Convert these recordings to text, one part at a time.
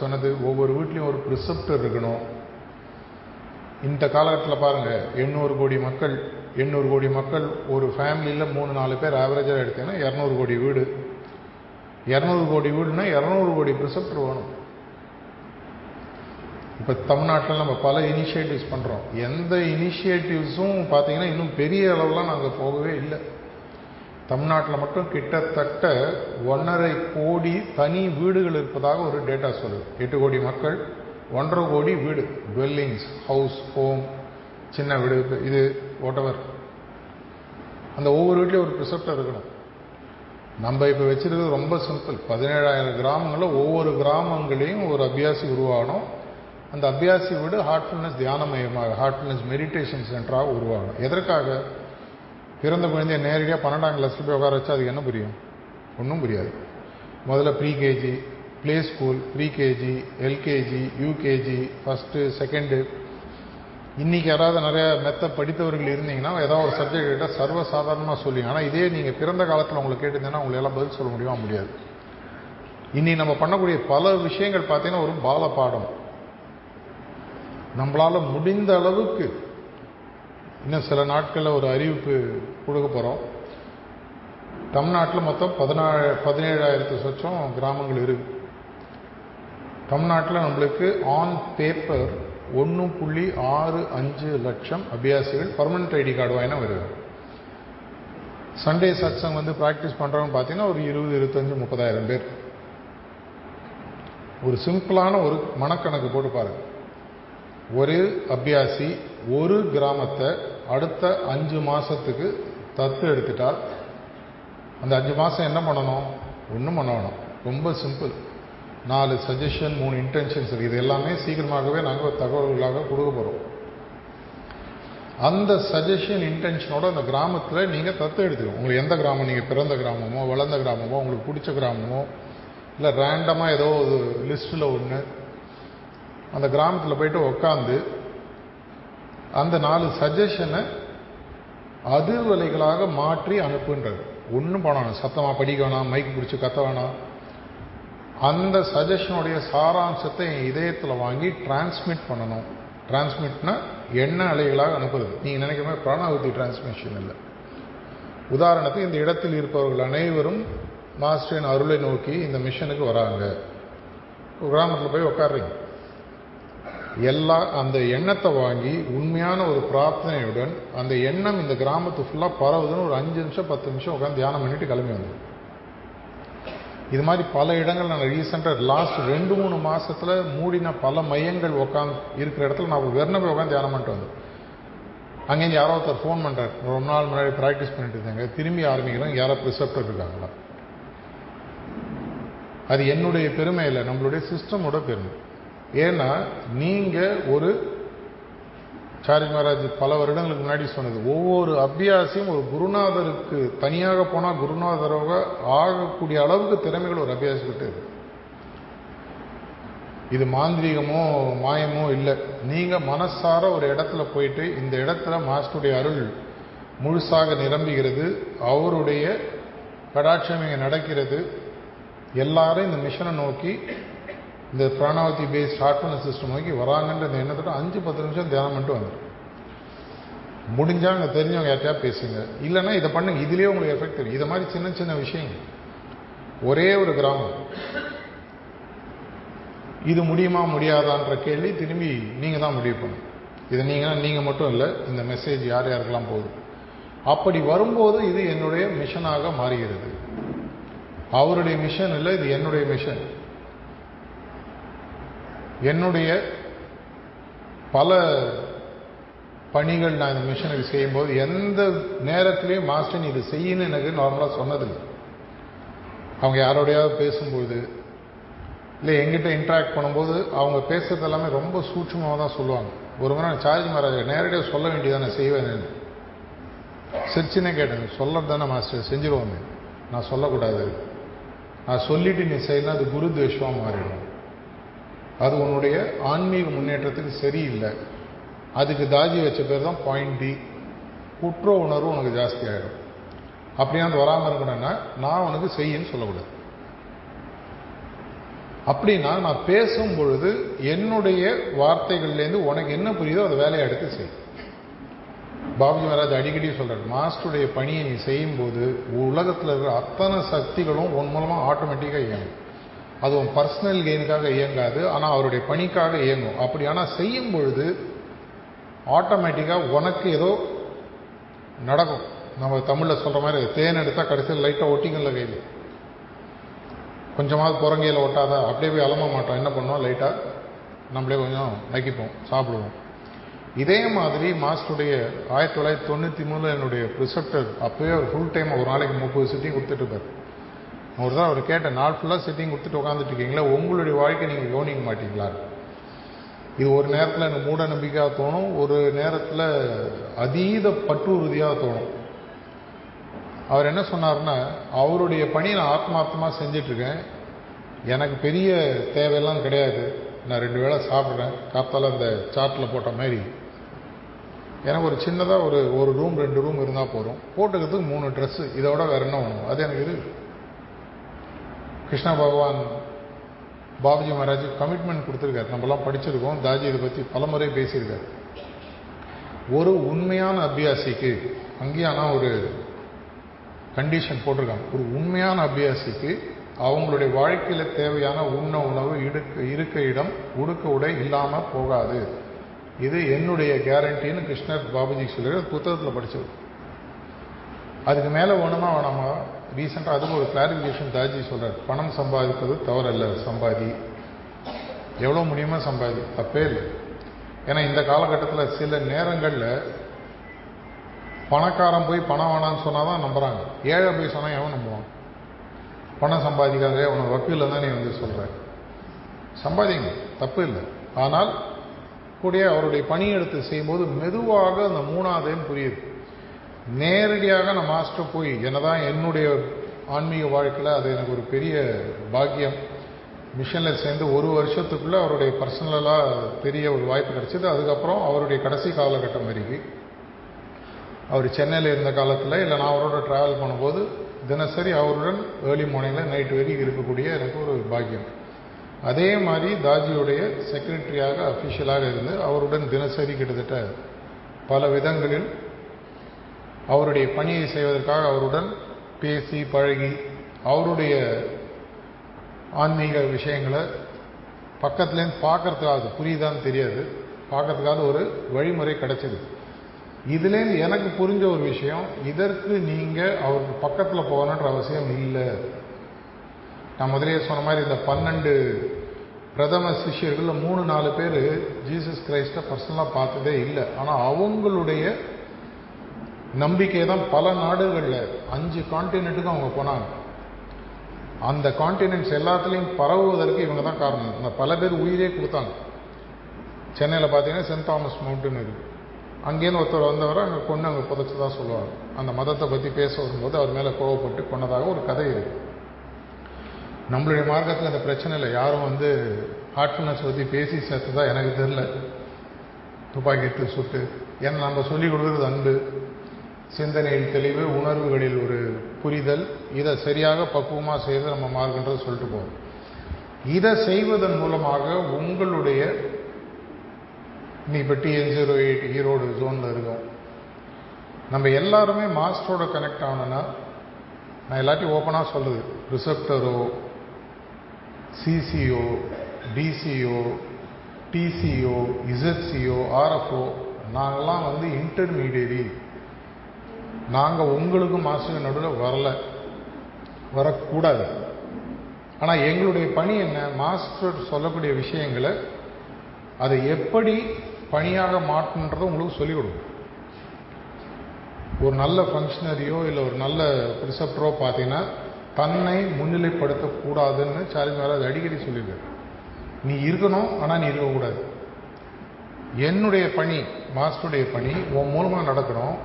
சொன்னது ஒவ்வொரு வீட்லேயும் ஒரு ப்ரிசெப்டர் இருக்கணும். இந்த காலகட்டத்தில் பாருங்கள் எண்ணூறு கோடி மக்கள் எண்ணூறு கோடி மக்கள் ஒரு ஃபேமிலியில் மூணு நாலு பேர் ஆவரேஜாக எடுத்தீங்கன்னா இரநூறு கோடி வீடு. இரநூறு கோடி வீடுனா இரநூறு கோடி ப்ரிசெப்டர் வேணும். இப்போ தமிழ்நாட்டில் நம்ம பல இனிஷியேட்டிவ்ஸ் பண்ணுறோம் எந்த இனிஷியேட்டிவ்ஸும் பார்த்தீங்கன்னா இன்னும் பெரிய அளவுலாம் நாங்கள் போகவே இல்லை. தமிழ்நாட்டில் மட்டும் கிட்டத்தட்ட ஒன்றரை கோடி தனி வீடுகள் இருப்பதாக ஒரு டேட்டா சொல்லுது எட்டு கோடி மக்கள் ஒன்றரை கோடி வீடு. டுவெல்லிங்ஸ் ஹவுஸ் ஹோம் சின்ன வீடு இது ஒட்டவர் அந்த ஒவ்வொரு வீட்லேயும் ஒரு ப்ரிசெப்டர் இருக்கணும். நம்ம இப்போ வச்சிருக்கிறது ரொம்ப சிம்பிள் பதினேழாயிரம் கிராமங்களில் ஒவ்வொரு கிராமங்களையும் ஒரு அபியாசி உருவாகணும். அந்த அபியாசி வீடு ஹார்ட்ஃபுல்னஸ் தியானமயமாக ஹார்ட்ஃபுல்னஸ் மெடிடேஷன் சென்டராக உருவாகணும். எதற்காக? பிறந்த குழந்தைய நேரடியாக பன்னெண்டாம் கிளாஸில் போய் உட்கார வச்சா அதுக்கு என்ன புரியும்? ஒன்றும் புரியாது. முதல்ல pre KG play school pre KG LKG UKG first second இன்றைக்கி யாராவது நிறைய மெத்த படித்தவர்கள் இருந்தீங்கன்னா ஏதாவது ஒரு சப்ஜெக்ட் கேட்டால் சர்வசாதாரணமாக சொல்லுவீங்க ஆனால் இதே நீங்கள் பிறந்த காலத்தில் உங்களுக்கு கேட்டிருந்தீங்கன்னா உங்களால் பதில் சொல்ல முடியுமா? முடியாது. இன்றைக்கி நம்ம பண்ணக்கூடிய பல விஷயங்கள் பார்த்தீங்கன்னா ஒரு பால பாடம் நம்மளால் முடிந்த அளவுக்கு இன்னும் சில நாட்களில் ஒரு அறிவிப்பு கொடுக்க போகிறோம் தமிழ்நாட்டில் மொத்தம் பதினாறு பதினேழாயிரத்து சொச்சம் கிராமங்கள் இருக்கு. தமிழ்நாட்டில் நம்மளுக்கு ஆன் பேப்பர் ஒன்று புள்ளி ஆறு அஞ்சு லட்சம் அபியாசிகள் பர்மனெண்ட் ஐடி கார்டு வாங்கினா வருது. சண்டே சத்சங் வந்து ப்ராக்டிஸ் பண்ணுறவங்க பார்த்தீங்கன்னா ஒரு இருபது இருபத்தஞ்சு முப்பதாயிரம் பேர். ஒரு சிம்பிளான ஒரு மனக்கணக்கு போட்டு பாருங்க. ஒரு அபியாசி ஒரு கிராமத்தை அடுத்த அஞ்சு மாதத்துக்கு தத்து எடுத்துட்டால் அந்த அஞ்சு மாதம் என்ன பண்ணணும்? ஒன்றும் பண்ண வேணும். ரொம்ப சிம்பிள் நாலு சஜஷன் மூணு இன்டென்ஷன்ஸ் இருக்குது இது எல்லாமே சீக்கிரமாகவே நாங்கள் தகவல்களாக கொடுக்க போகிறோம் அந்த சஜஷன் இன்டென்ஷனோட அந்த கிராமத்தில் நீங்கள் தத்து எடுத்துக்கணும். உங்களுக்கு எந்த கிராமம்? நீங்கள் பிறந்த கிராமமோ வளர்ந்த கிராமமோ உங்களுக்கு பிடிச்ச கிராமமோ இல்லை ரேண்டமாக ஏதோ ஒரு லிஸ்ட்டில் ஒன்று அந்த கிராமத்தில் போயிட்டு உக்காந்து அந்த நாலு சஜஷனை அதிர்வலைகளாக மாற்றி அனுப்புன்றது ஒன்றும் பண்ணணும் சத்தமாக படிக்க வேணாம். மைக் பிடிச்சி கத்த வேணாம். அந்த சஜஷனுடைய சாராம்சத்தை என் இதயத்தில் வாங்கி டிரான்ஸ்மிட் பண்ணணும். டிரான்ஸ்மிட்னா எண்ண அலைகளாக அனுப்புறது. நீங்கள் நினைக்கிற மாதிரி பிராணாவதி டிரான்ஸ்மிஷன் இல்லை. உதாரணத்துக்கு இந்த இடத்தில் இருப்பவர்கள் அனைவரும் மாஸ்டரின் அருளை நோக்கி இந்த மிஷனுக்கு வராங்க. கிராமத்தில் போய் உட்காடுறீங்க எல்லா அந்த எண்ணத்தை வாங்கி உண்மையான ஒரு பிரார்த்தனையுடன் அந்த எண்ணம் இந்த கிராமத்து ஃபுல்லாக பரவுதுன்னு ஒரு அஞ்சு நிமிஷம் பத்து நிமிஷம் உட்காந்து தியானம் பண்ணிட்டு கிளம்பி வந்தோம் இது மாதிரி பல இடங்கள் நான் ரீசெண்டாக லாஸ்ட் ரெண்டு மூணு மாதத்தில் மூடின பல மையங்கள் உட்காந்து இருக்கிற இடத்துல நான் வெறும் போய் உட்காந்து தியானம் பண்ணிட்டு வந்தேன். அங்கேருந்து யாரோ ஒருத்தர் ஃபோன் பண்ணுறாரு ரொம்ப நாள் முன்னாடி ப்ராக்டிஸ் பண்ணிட்டு இருந்தாங்க. திரும்பி ஆரம்பிக்கிறோம் யாரோ ப்ரிசெப்டர் இருக்காங்களா? அது என்னுடைய பெருமை இல்லை நம்மளுடைய சிஸ்டமோட பெருமை. ஏன்னா நீங்கள் ஒரு சாரி மகாராஜ் பல வருடங்களுக்கு முன்னாடி சொன்னது. ஒவ்வொரு அபியாசியும் ஒரு குருநாதருக்கு தனியாக போனால் குருநாதராக ஆகக்கூடிய அளவுக்கு திறமைகள் ஒரு அபியாசிக்கிட்டு இருக்கு. இது மாந்திரிகமோ மாயமோ இல்லை. நீங்கள் மனசார ஒரு இடத்துல போயிட்டு இந்த இடத்துல மாஸ்டருடைய அருள் முழுசாக நிரம்புகிறது அவருடைய கடாட்சம் இங்கே நடக்கிறது எல்லாரும் இந்த மிஷனை நோக்கி இந்த பிராணாவதி பேஸ்ட் ஹார்ட்ஃபுல்னஸ் சிஸ்டம் நோக்கி வராங்கன்ற இந்த எண்ணத்தோட அஞ்சு பத்து நிமிஷம் தியானம் பண்ணிட்டு வந்துடும் முடிஞ்சா அங்கே தெரிஞ்சவங்க யார்ட்டையா பேசுங்க. இல்லைன்னா இதை பண்ணுங்க. இதுலேயே உங்களுக்கு எஃபெக்ட் தெரியும். இதை மாதிரி சின்ன சின்ன விஷயங்கள். ஒரே ஒரு கிராமம். இது முடியுமா முடியாதான்ற கேள்வி திரும்பி நீங்கள் தான் முடிவு பண்ணும் இது நீங்கள் நீங்கள் மட்டும் இல்லை இந்த மெசேஜ் யார் யாருக்கெல்லாம் போகுது? அப்படி வரும்போது இது என்னுடைய மிஷனாக மாறுகிறது. அவருடைய மிஷன் இல்லை இது என்னுடைய மிஷன் என்னுடைய பல பணிகள் நான் இந்த மிஷினரி செய்யும்போது எந்த நேரத்திலையும் மாஸ்டர் நீ இது செய்யணும் எனக்கு நார்மலாக சொன்னதில்லை. அவங்க யாரோடையாவது பேசும்போது இல்லை எங்கிட்ட இன்ட்ராக்ட் பண்ணும்போது அவங்க பேசுறது எல்லாமே ரொம்ப சூட்சமாக தான் சொல்லுவாங்க. ஒரு முறை நான் சார்ஜ் மகாராஜ் நேரடியாக சொல்ல வேண்டியதான் நான். செய்வேன் சிரிச்சுனே கேட்டேன் சொல்கிறது தானே மாஸ்டர் செஞ்சிருவோமே. நான் சொல்லக்கூடாது. நான் சொல்லிவிட்டு நீ செய்யலாம் அது குரு துவேஷமாக மாறிடும். அது உன்னுடைய ஆன்மீக முன்னேற்றத்துக்கு சரியில்லை. அதுக்கு தாஜி வச்ச பேர் தான் பாயிண்ட் டி குற்ற உணர்வு உனக்கு ஜாஸ்தி ஆகிடும் அப்படியே அது வராமல் இருக்கணும்னா நான் உனக்கு செய்யன்னு சொல்லக்கூடாது. அப்படின்னா நான் பேசும் பொழுது என்னுடைய வார்த்தைகள்லேருந்து உனக்கு என்ன புரியுதோ அதை வேலையை எடுத்து செய். பாபுஜி மகாராஜ் அடிக்கடி சொல்கிறார் மாஸ்டருடைய பணியை நீ செய்யும்போது உலகத்தில் இருக்கிற அத்தனை சக்திகளும் உன் மூலமாக ஆட்டோமேட்டிக்காக இயங்கும். அது உன் பர்சனல் கெயினுக்காக இயங்காது ஆனால் அவருடைய பணிக்காக இயங்கும். அப்படி ஆனால் செய்யும் பொழுது ஆட்டோமேட்டிக்காக உனக்கு ஏதோ நடக்கும். நம்ம தமிழில் சொல்கிற மாதிரி தேன் எடுத்தால் கடைசியில் லைட்டாக ஒட்டிங்கல்ல கையில். கொஞ்சமாவது புறங்கையில் ஒட்டாதா அப்படியே போய் அலம்ப மாட்டோம். என்ன பண்ணோம் லைட்டாக நம்மளே கொஞ்சம் நக்கிப்போம் சாப்பிடுவோம். இதே மாதிரி மாஸ்டருடைய ஆயிரத்தி தொள்ளாயிரத்தி தொண்ணூற்றி மூணில் என்னுடைய ப்ரிசெப்டர் அப்போயே ஒரு ஃபுல் டைம் ஒரு நாளைக்கு முப்பது சிட்டிங் கொடுத்துட்டு இருப்பார் ஒரு தான் அவர் கேட்டேன் நாள் ஃபுல்லாக சிட்டிங் கொடுத்துட்டு உட்காந்துட்டு இருக்கீங்களா உங்களுடைய வாழ்க்கை நீங்கள் கவனிக்க மாட்டீங்களா? இது ஒரு நேரத்தில் எனக்கு மூட நம்பிக்கையாக தோணும் ஒரு நேரத்தில் அதீத பற்று உறுதியாக தோணும். அவர் என்ன சொன்னார்னா அவருடைய பணியை நான் ஆத்மார்த்தமாக செஞ்சிட்ருக்கேன். எனக்கு பெரிய தேவையெல்லாம் கிடையாது. நான் ரெண்டு வேளை சாப்பிட்றேன். காத்தால் அந்த சார்ட்டில் போட்ட மாதிரி. எனக்கு ஒரு சின்னதாக ஒரு ஒரு ரூம் ரெண்டு ரூம் இருந்தால் போதும். போட்டுக்கிறதுக்கு மூணு ட்ரெஸ்ஸு இதோட வேற என்ன வேணும்? அது எனக்கு இது கிருஷ்ண பகவான் பாபுஜி மகாராஜ் கமிட்மெண்ட் கொடுத்துருக்காரு. நம்மலாம் படிச்சிருக்கோம். தாஜி இதை பற்றி பலமுறை பேசியிருக்காரு. ஒரு உண்மையான அபியாசிக்கு அங்கேயும் ஆனால் ஒரு கண்டிஷன் போட்டிருக்காங்க. ஒரு உண்மையான அபியாசிக்கு அவங்களுடைய வாழ்க்கையில் தேவையான உண்ண உணவு இடுக்க இருக்க இடம் உடுக்க உடை இல்லாமல் போகாது. இது என்னுடைய கேரண்டின்னு கிருஷ்ணர் பாபுஜி சொல்லி புத்தகத்தில் படிச்சிருக்கோம். அதுக்கு மேலே ஒன்றுமா வேணாமா? ரீசெண்டாக அதுவும் ஒரு கிளாரிஃபிகேஷன் தாஜி சொல்கிறார் பணம் சம்பாதிப்பது தவறல்ல சம்பாதி. எவ்வளோ முடியுமோ சம்பாதி. தப்பே இல்லை. ஏன்னா இந்த காலகட்டத்தில் சில நேரங்களில் பணக்காரன் போய் பணம் வேணான்னு சொன்னால் தான் நம்புகிறாங்க ஏழை போய் சொன்னால் எவன் நம்புவான்? பணம் சம்பாதிக்காத உனக்கு வக்கீல் தான் நீ வந்து சொல்கிற சம்பாதிங்க. தப்பு இல்லை. ஆனால் கூடிய அவருடைய பணி எடுத்து செய்யும்போது மெதுவாக அந்த மூணாவதையும் புரியுது. நேரடியாக நான் மாஸ்டர் போய் என்னதான் என்னுடைய ஆன்மீக வாழ்க்கையில் அது எனக்கு ஒரு பெரிய பாக்கியம். மிஷனில் சேர்ந்து ஒரு வருஷத்துக்குள்ளே அவருடைய பர்சனலாக பெரிய ஒரு வாய்ப்பு கிடச்சிது. அதுக்கப்புறம் அவருடைய கடைசி காலகட்டம் வரைக்கும். அவர் சென்னையில் இருந்த காலத்தில் இல்லை நான் அவரோட ட்ராவல் பண்ணும்போது தினசரி அவருடன் ஏர்லி மார்னிங்கில் நைட் வரைக்கும் இருக்கக்கூடிய எனக்கு ஒரு பாக்கியம். அதே மாதிரி தாஜியுடைய செக்ரட்டரியாக அஃபிஷியலாக இருந்து அவருடன் தினசரி கிட்டத்தட்ட பல விதங்களில் அவருடைய பணியை செய்வதற்காக அவருடன் பேசி பழகி அவருடைய ஆன்மீக விஷயங்களை பக்கத்துலேருந்து பார்க்கறதுக்காவது புரியுதான்னு தெரியாது. பார்க்கறதுக்காவது ஒரு வழிமுறை கிடைச்சது. இதுலேருந்து எனக்கு புரிஞ்ச ஒரு விஷயம் இதற்கு நீங்கள் அவருக்கு பக்கத்தில் போகணுன்ற அவசியம் இல்லை. நான் முதலே சொன்ன மாதிரி இந்த பன்னெண்டு பிரதம சிஷ்யர்களில் மூணு நாலு பேர் ஜீசஸ் கிரைஸ்டை பர்சனலாக பார்த்ததே இல்லை. ஆனால் அவங்களுடைய நம்பிக்கை தான் பல நாடுகளில் அஞ்சு கான்டினென்ட்டுக்கும் அவங்க போனாங்க. அந்த கான்டினென்ட்ஸ் எல்லாத்துலேயும் பரவுவதற்கு இவங்க தான் காரணம். இந்த பல பேர் உயிரே கொடுத்தாங்க. சென்னையில் பார்த்தீங்கன்னா சென்ட் தாமஸ் மவுண்டன் இருக்குது அங்கேருந்து ஒருத்தர் வந்தவரை அங்கே கொண்டு அங்கே புதைச்சதா சொல்லுவாங்க. அந்த மதத்தை பற்றி பேச வரும்போது அவர் மேலே கோவப்பட்டு கொண்டதாக ஒரு கதை இருக்குது நம்மளுடைய மார்க்கத்தில் அந்த பிரச்சனை இல்லை. யாரும் வந்து ஹார்ட்ஃபுல்னஸ் பற்றி பேசி சேர்த்ததா எனக்கு தெரில துப்பாக்கி எடுத்து சுட்டு. ஏன்னா நம்ம சொல்லிக் கொடுக்குறது அன்பு. சிந்தனையின் தெளிவு உணர்வுகளில் ஒரு புரிதல் இதை சரியாக பக்குவமாக செய்து நம்ம மார்க்கன்றது சொல்லிட்டு போகிறோம் இதை செய்வதன் மூலமாக உங்களுடைய நீ இப்போ டிஎன் ஜீரோ எயிட் ஈரோடு ஜோனில் இருக்கோம். நம்ம எல்லாருமே மாஸ்டரோட கனெக்ட் ஆகணும்னா நான் எல்லாத்தையும் ஓப்பனாக சொல்லுது ரிசப்டரோ CCO DCO DCO ZCO RFO நாங்கள்லாம் வந்து இன்டர்மீடியரி நாங்கள் உங்களுக்கும் மாஸ்டர் நடுவில் வரல. வரக்கூடாது. ஆனால் எங்களுடைய பணி என்ன? மாஸ்டர் சொல்லக்கூடிய விஷயங்களை அதை எப்படி பணியாக மாற்றுன்றதை உங்களுக்கு சொல்லிக் கொடுக்கும் ஒரு நல்ல ஃபங்க்ஷனரியோ இல்லை ஒரு நல்ல ப்ரிசப்டரோ பார்த்தீங்கன்னா தன்னை முன்னிலைப்படுத்தக்கூடாதுன்னு சார்ஜ் மேலே அடிக்கடி சொல்லியிருக்காரு. நீ இருக்கணும் ஆனால் நீ இருக்கக்கூடாது. என்னுடைய பணி மாஸ்டருடைய பணி உன் மூலமாக நடக்கணும்.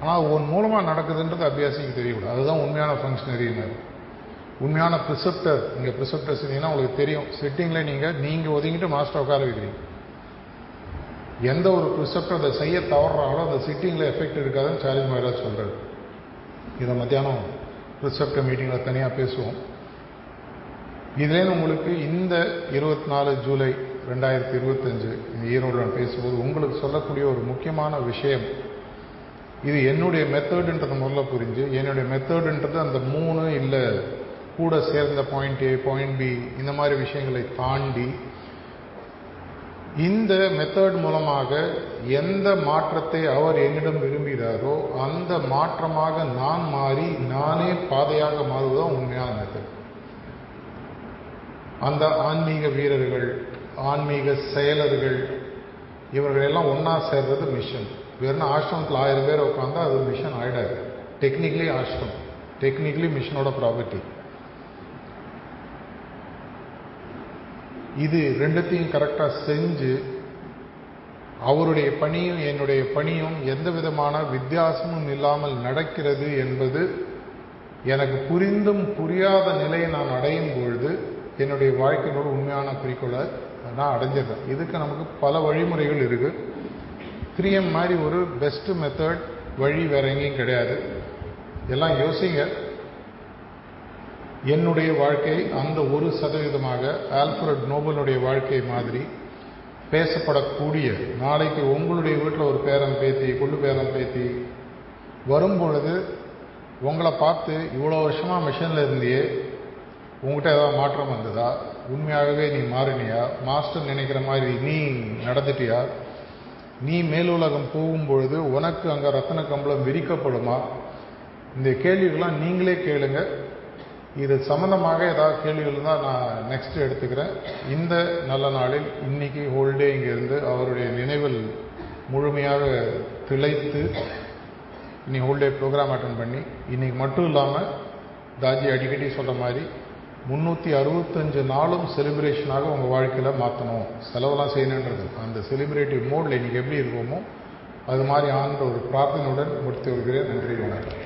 ஆனால் ஒன் மூலமாக நடக்குதுன்றது அபியாசிக்கு தெரியக்கூடாது. அதுதான் உண்மையான ஃபங்க்ஷனரினர் உண்மையான ப்ரிசெப்டர் நீங்கள் ப்ரிசெப்டர் செஞ்சீங்கன்னா உங்களுக்கு தெரியும். செட்டிங்கில் நீங்கள் நீங்கள் ஒதுங்கிட்டு மாஸ்டர் உட்கார வைக்கிறீங்க. எந்த ஒரு ப்ரிசெப்டர் அதை செய்ய தவறுறாங்களோ அந்த சிட்டிங்கில் எஃபெக்ட் இருக்காதுன்னு சார்ஜ் மகாராஜ் சொல்கிறார் இதை மத்தியானம் ப்ரிசெப்டர் மீட்டிங்கில் தனியாக பேசுவோம். இதுலேருந்து உங்களுக்கு இந்த இருபத்தி நாலு ஜூலை ரெண்டாயிரத்தி இருபத்தஞ்சு இந்த ஈரோடு பேசும்போது உங்களுக்கு சொல்லக்கூடிய ஒரு முக்கியமான விஷயம் இது என்னுடைய மெத்தடுன்றதை முதல்ல புரிஞ்சு என்னுடைய மெத்தடுன்றது அந்த மூணு இல்லை கூட சேர்ந்த பாயிண்ட் ஏ பாயிண்ட் பி இந்த மாதிரி விஷயங்களை தாண்டி இந்த மெத்தட் மூலமாக எந்த மாற்றத்தை அவர் என்னிடம் விரும்புகிறாரோ அந்த மாற்றமாக நான் மாறி நானே பாதையாக மாறுவதுதான் உண்மையான மெத்தட் அந்த ஆன்மீக வீரர்கள் ஆன்மீக செயலர்கள் இவர்கள் எல்லாம் ஒன்றா சேர்றது மிஷன் வெறும் ஆசிரமத்தில் ஆயிரம் பேர் உட்காந்தா அது மிஷன் ஆகிடாது டெக்னிக்கலி ஆசிரம் டெக்னிக்கலி மிஷனோட ப்ராப்பர்ட்டி இது ரெண்டுத்தையும் கரெக்டாக செஞ்சு அவருடைய பணியும் என்னுடைய பணியும் எந்த விதமான வித்தியாசமும் இல்லாமல் நடக்கிறது என்பது எனக்கு புரிந்தும் புரியாத நிலையை நான் அடையும் பொழுது என்னுடைய வாழ்க்கையினோட உண்மையான குறிக்கோளை நான் அடைஞ்சிடுறேன். இதுக்கு நமக்கு பல வழிமுறைகள் இருக்குது கிரியம் மாதிரி ஒரு பெஸ்ட்டு மெத்தட் வழி வேற எங்கேயும் கிடையாது. எல்லாம் யோசிங்க. என்னுடைய வாழ்க்கை அந்த ஒரு சதவீதமாக ஆல்ஃபரட் நோபலுடைய வாழ்க்கை மாதிரி பேசப்படக்கூடிய நாளைக்கு உங்களுடைய வீட்டில் ஒரு பேரன் பேத்தி கொள்ளு பேரன் பேத்தி வரும்பொழுது உங்களை பார்த்து இவ்வளோ வருஷமாக மிஷனில் இருந்தியே உங்ககிட்ட ஏதாவது மாற்றம் வந்ததா? உண்மையாகவே நீ மாறினியா? மாஸ்டர் நினைக்கிற மாதிரி நீ நடந்துட்டியா? நீ மேலுலகம் போகும்பொழுது உனக்கு அங்கே ரத்தன கம்பளம் விரிக்கப்படுமா? இந்த கேள்விகள்லாம் நீங்களே கேளுங்க. இது சம்பந்தமாக ஏதாவது கேள்விகள் தான் நான் நெக்ஸ்ட் எடுத்துக்கிறேன். இந்த நல்ல நாளில் இன்னைக்கு ஹோல்டே இங்கிருந்து அவருடைய நினைவில் முழுமையாக திளைத்து இன்னைக்கு ஹோல்டே ப்ரோக்ராம் அட்டன் பண்ணி இன்னைக்கு மட்டும் இல்லாமல் தாஜி அடிக்கடி சொல்கிற மாதிரி முந்நூற்றி அறுபத்தஞ்சு நாளும் செலிப்ரேஷனாக உங்கள் வாழ்க்கையில் மாற்றணும் செலவெல்லாம் செய்யணுன்றது. அந்த செலிப்ரேட்டிவ் மோடில் இன்றைக்கி எப்படி இருக்கோமோ அது மாதிரி ஆன்ற ஒரு பிரார்த்தனையுடன் முடித்து வருகிறேன் நன்றி வணக்கம்.